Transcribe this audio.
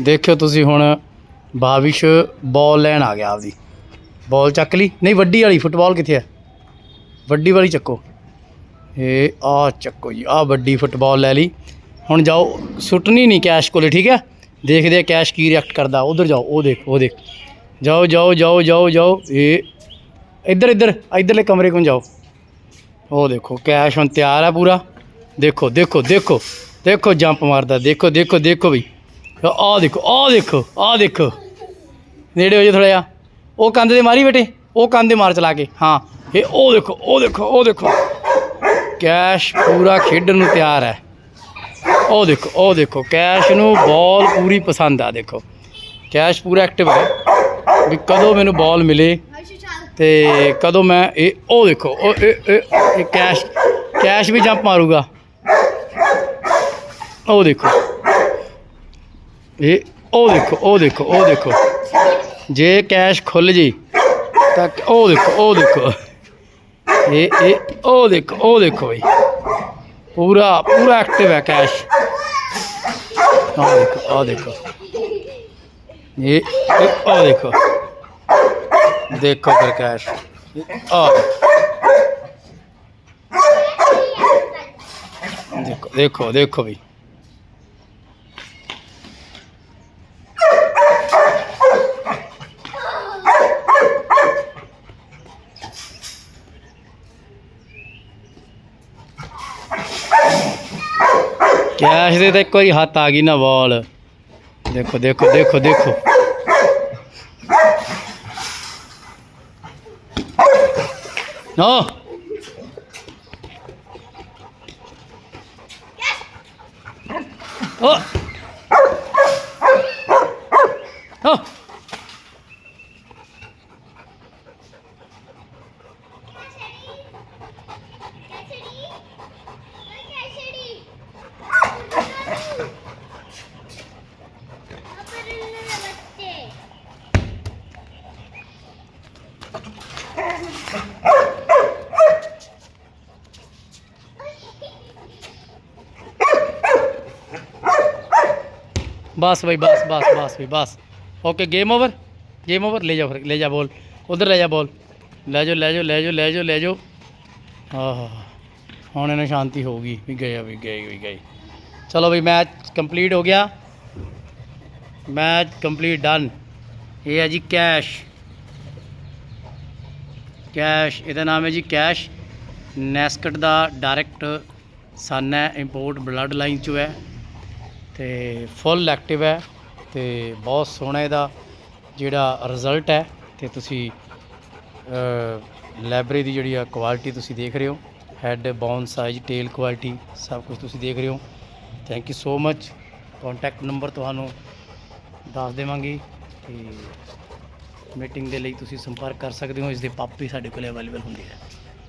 ਦੇਖਿਓ ਤੁਸੀਂ ਹੁਣ ਬਾਵਿਸ਼ ਬਾਲ ਲੈਣ ਆ ਗਿਆ ਆਪਦੀ। ਬਾਲ ਚੱਕ ਲਈ। ਨਹੀਂ, ਵੱਡੀ ਵਾਲੀ, ਫੁੱਟਬਾਲ ਕਿੱਥੇ ਹੈ ਵੱਡੀ ਵਾਲੀ ਚੱਕੋ। ਇਹ ਆ ਚੱਕੋ ਜੀ ਆ ਵੱਡੀ ਫੁੱਟਬਾਲ ਲੈ ਲਈ। ਹੁਣ ਜਾਓ, ਸੁੱਟਣੀ ਨਹੀਂ ਕੈਸ਼ ਕੋਲੇ, ਠੀਕ ਹੈ ਦੇਖਦੇ ਆ ਕੈਸ਼ ਕੀ ਰਿਐਕਟ ਕਰਦਾ। ਉਧਰ ਜਾਓ, ਉਹ ਦੇਖ ਉਹ ਦੇਖ। ਜਾਓ ਜਾਓ ਜਾਓ ਜਾਓ ਜਾਓ। ਇਹ ਇੱਧਰ ਇੱਧਰ ਇੱਧਰਲੇ ਕਮਰੇ ਕੋਲ ਜਾਓ। ਉਹ ਦੇਖੋ ਕੈਸ਼ ਹੁਣ ਤਿਆਰ ਹੈ ਪੂਰਾ। ਦੇਖੋ ਦੇਖੋ ਦੇਖੋ। ਦੇਖੋ, ਜੰਪ ਮਾਰਦਾ। ਦੇਖੋ ਦੇਖੋ ਦੇਖੋ ਬਈ ਆਹ ਦੇਖੋ ਆਹ ਦੇਖੋ ਆਹ ਦੇਖੋ। ਨੇੜੇ ਹੋ ਜਾ ਥੋੜਾ ਜਿਹਾ। ਉਹ ਕੰਧ ਦੇ ਮਾਰੀ ਬੇਟੇ, ਉਹ ਕੰਧ ਦੇ ਮਾਰ ਚਲਾ ਕੇ। ਹਾਂ, ਇਹ ਉਹ ਦੇਖੋ ਉਹ ਦੇਖੋ ਉਹ ਦੇਖੋ। ਕੈਸ਼ ਪੂਰਾ ਖੇਡਣ ਨੂੰ ਤਿਆਰ ਹੈ। ਉਹ ਦੇਖੋ ਉਹ ਦੇਖੋ, ਕੈਸ਼ ਨੂੰ ਬਾਲ ਪੂਰੀ ਪਸੰਦ ਆ, ਦੇਖੋ। ਕੈਸ਼ ਪੂਰਾ ਐਕਟਿਵ ਹੈ। ਵੀ ਕਦੋਂ ਮੈਨੂੰ ਬਾਲ ਮਿਲੇ ਤੇ ਕਦੋਂ ਮੈਂ ਇਹ, ਉਹ ਦੇਖੋ, ਉਹ, ਇਹ ਇਹ ਕੈਸ਼ ਕੈਸ਼ ਵੀ ਜੰਪ ਮਾਰੂਗਾ। ਉਹ ਦੇਖੋ। ਇਹ ਉਹ ਦੇਖੋ ਉਹ ਦੇਖੋ ਉਹ ਦੇਖੋ। ਜੇ ਕੈਸ਼ ਖੁੱਲ ਜੀ, ਤਾਂ ਉਹ ਦੇਖੋ ਉਹ ਦੇਖੋ। ਇਹ ਇਹ, ਉਹ ਦੇਖੋ ਉਹ ਦੇਖੋ ਬਈ। ਪੂਰਾ ਪੂਰਾ ਐਕਟਿਵ ਹੈ ਕੈਸ਼। ਆਹ ਦੇਖੋ ਆਹ ਦੇਖੋ। ਇਹ ਆਹ ਦੇਖੋ। ਦੇਖੋ ਫਿਰ ਕੈਸ਼। ਆ ਦੇਖੋ। ਦੇਖੋ ਦੇਖੋ ਵੀ ਕੈਸ਼ ਦੇ ਤਾਂ ਇੱਕ ਵਾਰੀ ਹੱਥ ਆ ਗਈ ਨਾ ਬਾਲ ਦੇਖੋ ਦੇਖੋ ਦੇਖੋ ਦੇਖੋ। ਨਾ। ਓ ਓ बस भाई, बस बस बस भाई, बस। Okay game over game over ले जाओ ले जा बॉल उधर ले जा बॉल ले जाओ ले जाओ ले जाओ ले जाओ ले जाओ। हाँ हूँ इन्हें शांति होगी। भी गए भी गए भी गए। चलो भाई मैच कंप्लीट हो गया। मैच कंप्लीट डन ये है जी कैश ਕੈਸ਼, ਇਹਦਾ ਨਾਮ ਹੈ ਜੀ ਕੈਸ਼। ਨੈਸਕਟ ਦਾ ਡਾਇਰੈਕਟ ਸਨ ਹੈ, ਇੰਪੋਰਟ ਬਲੱਡ ਲਾਈਨ ਚੋਂ ਹੈ। ਤੇ ਫੁੱਲ ਐਕਟਿਵ ਹੈ ਤੇ ਬਹੁਤ ਸੋਹਣਾ ਇਹਦਾ ਜਿਹੜਾ ਰਿਜ਼ਲਟ ਹੈ। ਤੇ ਤੁਸੀਂ ਲਾਇਬ੍ਰੇਰੀ ਦੀ ਜਿਹੜੀ ਆ ਕੁਆਲਿਟੀ ਤੁਸੀਂ ਦੇਖ ਰਹੇ ਹੋ, head, bone size, tail quality, ਸਭ ਕੁਝ ਤੁਸੀਂ ਦੇਖ ਰਹੇ ਹੋ। Thank you so much contact number ਤੁਹਾਨੂੰ ਦੱਸ ਦੇਵਾਂਗੇ। ਤੇ ਮੀਟਿੰਗ ਦੇ ਲਈ ਤੁਸੀਂ ਸੰਪਰਕ ਕਰ ਸਕਦੇ ਹੋ, ਇਸ ਦੇ ਵੀ ਸਾਡੇ ਕੋਲ ਅਵੇਲੇਬਲ ਹੁੰਦੀ ਹੈ।